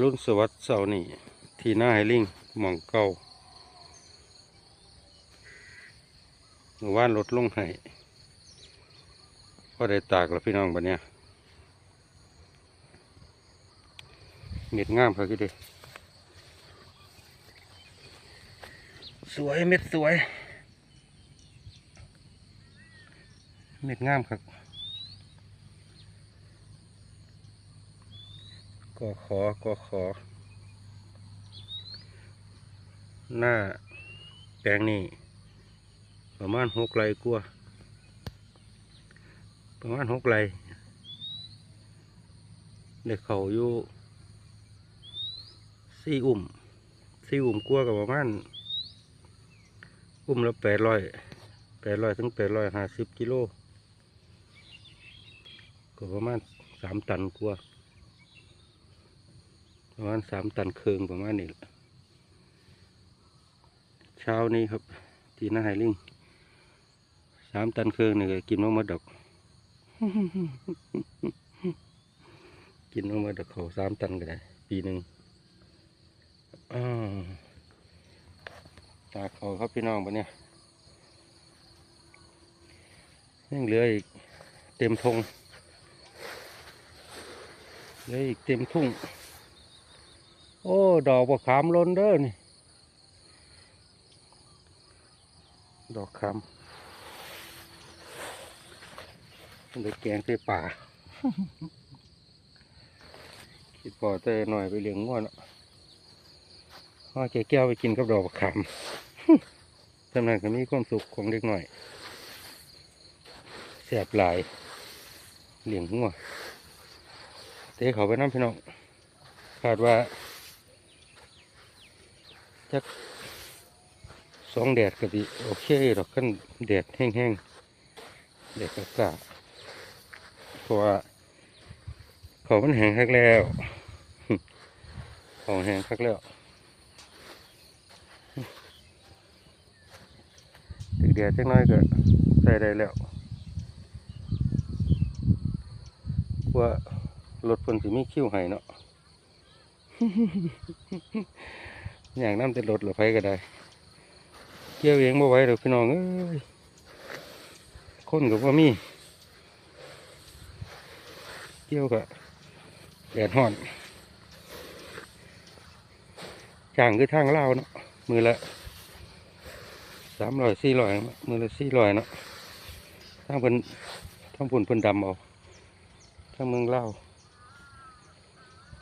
รุณสวัสดิ์เสาร์นี่ที่หน้าไฮลิงหม่องเก่าเมื่อวานลดลงให้ก็ได้ตากแล้วพี่น้องบัดเนี้ยเม็ดงามครับพี่เด้สวยเม็ดสวย เม็ดงามครับ ก็ขอก็ขอ หน้าแปลงนี้ประมาณหกไรกว่าประมาณหกไรเด็กเขาอยู่สี่อุ่มสี่อุ่มกลัวกับประมาณอุ่มละแปดร้อยแปดร้อยถึงแปดร้อยห้าสิบกิโลก็ประมาณสามตันกว่า ประมาณสามตันเคืองประมาณนี้เช้านี้ครับ ที่หน้าไฮลิงสามตันเคืองนี่ก็กินมาหมดดอกกินมาหมดดอกเขาสามตันก็ได้ ปีหนึ่งอ้าวตากเขาครับพี่น้องปะเนี่ยยังเหลืออีกเต็มทงเหลืออีกเต็มทุ่ง โอ้ ดอกบะขามล้นเด้อนี่ ดอกขามมันได้แกงใส่ป่า คิดพอเตอหน่อยไปเลี้ยงง่วนอะพ่อแกแก้วไปกินกับดอกบะขามจำนั้นก็มีความสุขของเด็กหน่อยแสบหลายเลี้ยงงัวเตะเขาไปน้ำพี่น้องคาดว่า จักสองแดดก็ดีโอเคหรอกขั้นแดดแห้งๆแดดกะกะเพราะว่าเขามันแห้งคักแล้วเขาแห้งคักแล้วถึงแดดจักน้อยก็ใส่ได้แล้วว่ารถเพิ่นสิมีคิ้วให้เนาะ อย่างน้ำจะลดหรือไฟก็ได้เกี่ยวเองบ่ไหวหรอกพี่น้องเอ้ยคนกับว่ามี เกี่ยวกับแดดห่อนจางคือทางเล่าเนาะมือละสามร้อยสี่ร้อยมือละสี่ร้อยเนาะทางเพิ่นทางพุ่นเพิ่นดำเอาทางเมืองเล่า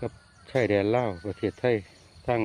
กับชายแดนเล่าประเทศไทยทาง